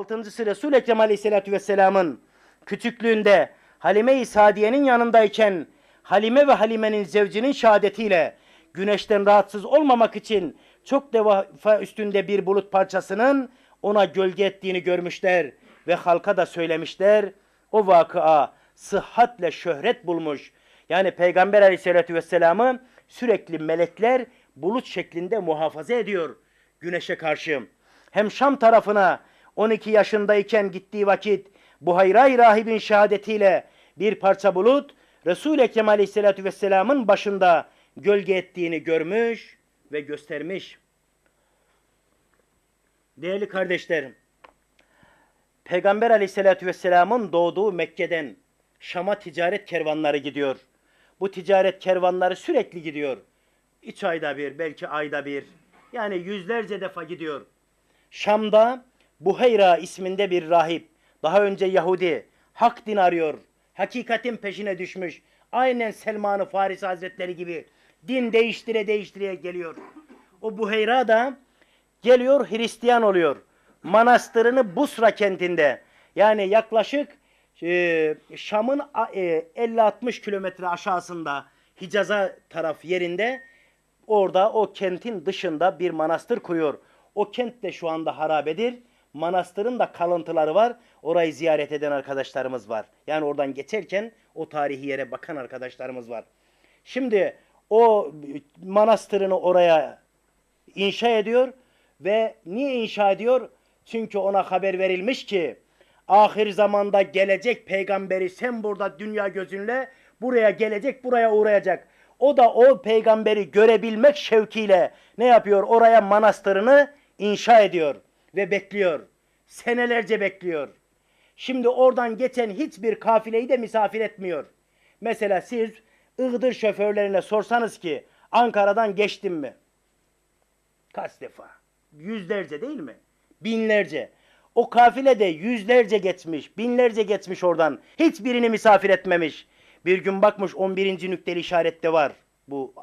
Altıncısı Resul-i Ekrem Aleyhisselatü Vesselam'ın küçüklüğünde Halime-i Sadiye'nin yanındayken Halime ve Halime'nin zevcinin şehadetiyle güneşten rahatsız olmamak için çok defa üstünde bir bulut parçasının ona gölge ettiğini görmüşler ve halka da söylemişler. O vakıa sıhhatle şöhret bulmuş. Yani Peygamber Aleyhisselatü Vesselam'ı sürekli melekler bulut şeklinde muhafaza ediyor güneşe karşı. Hem Şam tarafına 12 yaşındayken gittiği vakit Buhayra-i Rahib'in şehadetiyle bir parça bulut Resul-i Ekrem Aleyhisselatü Vesselam'ın başında gölge ettiğini görmüş ve göstermiş. Değerli kardeşlerim, Peygamber Aleyhisselatü Vesselam'ın doğduğu Mekke'den Şam'a ticaret kervanları gidiyor. Bu ticaret kervanları sürekli gidiyor. Üç ayda bir, belki ayda bir. Yani yüzlerce defa gidiyor. Şam'da Buheyra isminde bir rahip, daha önce Yahudi, hak din arıyor, hakikatin peşine düşmüş. Aynen Selman-ı Farisi Hazretleri gibi din değiştire değiştire geliyor. O Buheyra da geliyor Hristiyan oluyor. Manastırını Busra kentinde yani yaklaşık e, Şam'ın e, 50-60 kilometre aşağısında Hicaz'a taraf yerinde orada o kentin dışında bir manastır kuruyor. O kent de şu anda harabedir. Manastırın da kalıntıları var. Orayı ziyaret eden arkadaşlarımız var. Yani oradan geçerken o tarihi yere bakan arkadaşlarımız var. Şimdi o manastırını oraya inşa ediyor ve niye inşa ediyor? Çünkü ona haber verilmiş ki ahir zamanda gelecek peygamberi sen burada dünya gözünle buraya gelecek, buraya uğrayacak. O da o peygamberi görebilmek şevkiyle ne yapıyor? Oraya manastırını inşa ediyor ve bekliyor. Senelerce bekliyor. Şimdi oradan geçen hiçbir kafileyi de misafir etmiyor. Mesela siz Iğdır şoförlerine sorsanız ki Ankara'dan geçtim mi? Kaç defa? Yüzlerce değil mi? Binlerce. O kafile de yüzlerce geçmiş, binlerce geçmiş oradan. Hiçbirini misafir etmemiş. Bir gün bakmış 11. nükteli işarette var bu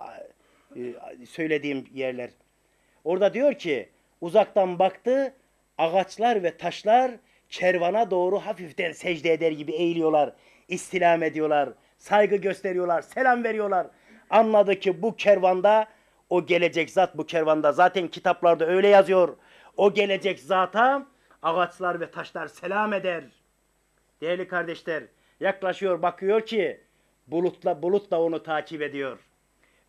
e, söylediğim yerler. Orada diyor ki uzaktan baktı ağaçlar ve taşlar kervana doğru hafiften secde eder gibi eğiliyorlar. istilam ediyorlar. Saygı gösteriyorlar. Selam veriyorlar. Anladı ki bu kervanda o gelecek zat bu kervanda. Zaten kitaplarda öyle yazıyor. O gelecek zata ağaçlar ve taşlar selam eder. Değerli kardeşler yaklaşıyor bakıyor ki bulutla bulut da onu takip ediyor.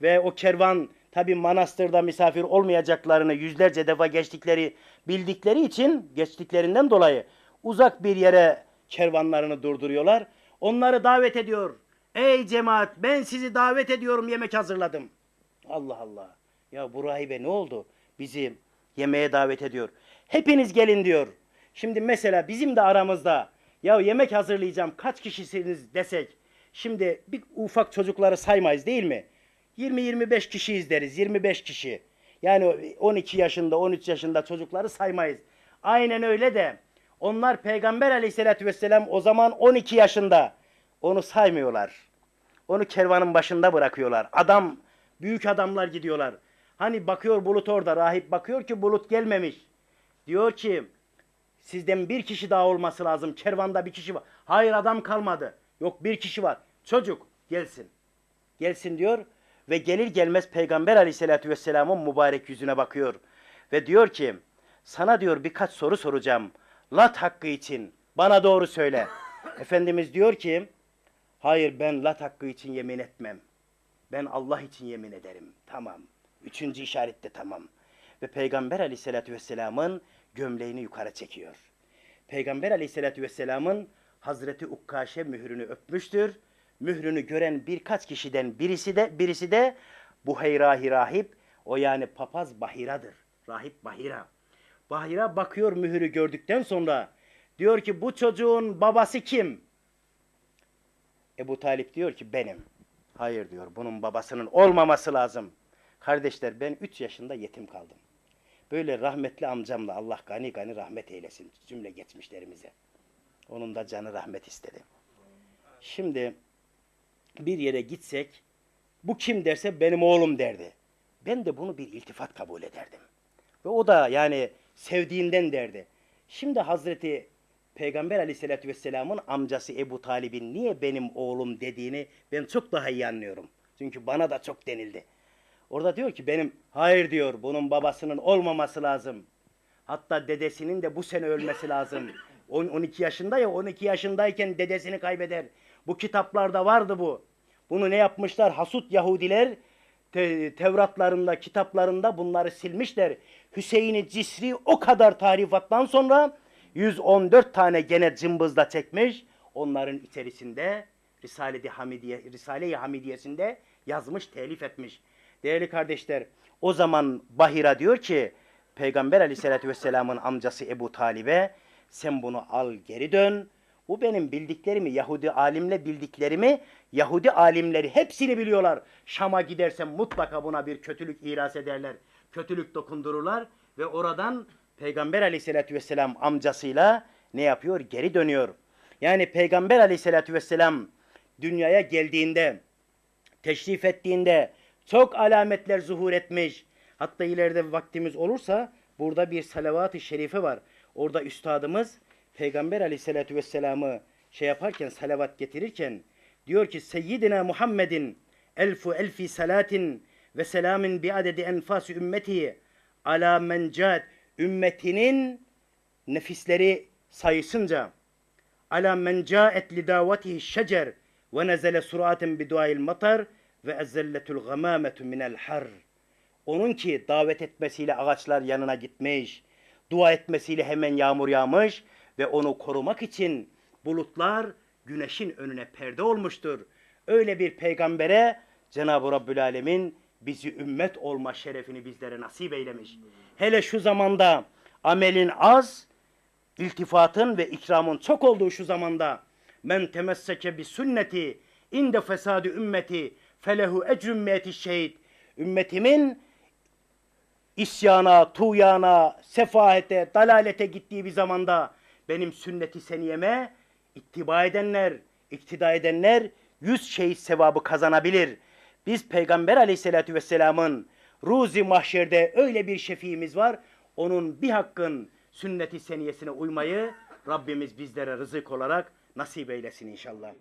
Ve o kervan tabi manastırda misafir olmayacaklarını yüzlerce defa geçtikleri bildikleri için geçtiklerinden dolayı uzak bir yere kervanlarını durduruyorlar. Onları davet ediyor. Ey cemaat ben sizi davet ediyorum yemek hazırladım. Allah Allah. Ya bu rahibe ne oldu? Bizi yemeğe davet ediyor. Hepiniz gelin diyor. Şimdi mesela bizim de aramızda ya yemek hazırlayacağım kaç kişisiniz desek. Şimdi bir ufak çocukları saymayız değil mi? 20-25 kişiyiz deriz. 25 kişi. Yani 12 yaşında 13 yaşında çocukları saymayız. Aynen öyle de onlar Peygamber aleyhissalatü vesselam o zaman 12 yaşında. Onu saymıyorlar. Onu kervanın başında bırakıyorlar. Adam, büyük adamlar gidiyorlar. Hani bakıyor bulut orada. Rahip bakıyor ki bulut gelmemiş. Diyor ki sizden bir kişi daha olması lazım. Kervanda bir kişi var. Hayır adam kalmadı. Yok bir kişi var. Çocuk gelsin. Gelsin diyor ve gelir gelmez Peygamber aleyhissalatü vesselamın mübarek yüzüne bakıyor. Ve diyor ki sana diyor birkaç soru soracağım. Lat hakkı için bana doğru söyle. Efendimiz diyor ki hayır ben lat hakkı için yemin etmem. Ben Allah için yemin ederim. Tamam. Üçüncü işarette tamam. Ve Peygamber aleyhissalatü vesselamın gömleğini yukarı çekiyor. Peygamber aleyhissalatü vesselamın Hazreti Ukkaşe mührünü öpmüştür. Mührünü gören birkaç kişiden birisi de birisi de Buheyra rahip o yani papaz Bahira'dır. Rahip Bahira. Bahira bakıyor mührü gördükten sonra diyor ki bu çocuğun babası kim? Ebu Talip diyor ki benim. Hayır diyor bunun babasının olmaması lazım. Kardeşler ben 3 yaşında yetim kaldım. Böyle rahmetli amcamla Allah gani gani rahmet eylesin cümle geçmişlerimize. Onun da canı rahmet istedi. Şimdi bir yere gitsek bu kim derse benim oğlum derdi. Ben de bunu bir iltifat kabul ederdim. Ve o da yani sevdiğinden derdi. Şimdi Hazreti Peygamber Aleyhisselatü Vesselam'ın amcası Ebu Talib'in niye benim oğlum dediğini ben çok daha iyi anlıyorum. Çünkü bana da çok denildi. Orada diyor ki benim hayır diyor bunun babasının olmaması lazım. Hatta dedesinin de bu sene ölmesi lazım. On- 12 yaşında ya 12 yaşındayken dedesini kaybeder. Bu kitaplarda vardı bu. Bunu ne yapmışlar? Hasut Yahudiler te- Tevratlarında, kitaplarında bunları silmişler. Hüseyin'i Cisri o kadar tarifattan sonra 114 tane gene cımbızla çekmiş. Onların içerisinde Risale-i Hamidiye, Risale-i Hamidiyesinde yazmış, telif etmiş. Değerli kardeşler, o zaman Bahira diyor ki Peygamber Aleyhisselatü Vesselam'ın amcası Ebu Talib'e sen bunu al geri dön. Bu benim bildiklerimi, Yahudi alimle bildiklerimi, Yahudi alimleri hepsini biliyorlar. Şam'a gidersem mutlaka buna bir kötülük iras ederler. Kötülük dokundururlar ve oradan Peygamber Aleyhisselatü Vesselam amcasıyla ne yapıyor? Geri dönüyor. Yani Peygamber Aleyhisselatü Vesselam dünyaya geldiğinde, teşrif ettiğinde çok alametler zuhur etmiş. Hatta ileride vaktimiz olursa burada bir salavat-ı şerife var. Orada üstadımız Peygamber aleyhissalatü vesselam'ı şey yaparken salavat getirirken diyor ki Seyyidina Muhammedin elfu elfi salatin ve selamin bi adedi enfasi ümmeti ala men cad ümmetinin nefisleri sayısınca ala men caet li davatihi şecer ve nezele suraten bi duayil matar ve ezelletul gamametu minel har. Onun ki davet etmesiyle ağaçlar yanına gitmiş, dua etmesiyle hemen yağmur yağmış ve onu korumak için bulutlar güneşin önüne perde olmuştur. Öyle bir peygambere Cenab-ı Rabbül Alemin bizi ümmet olma şerefini bizlere nasip eylemiş. Hele şu zamanda amelin az, iltifatın ve ikramın çok olduğu şu zamanda men temesseke bi sünneti inde fesadi ümmeti felehu ecrüm şehit ümmetimin isyana, tuğyana, sefahete, dalalete gittiği bir zamanda benim sünneti seniyeme ittiba edenler, iktida edenler yüz şehit sevabı kazanabilir. Biz Peygamber aleyhissalatü vesselamın ruzi mahşerde öyle bir şefiimiz var. Onun bir hakkın sünneti seniyesine uymayı Rabbimiz bizlere rızık olarak nasip eylesin inşallah.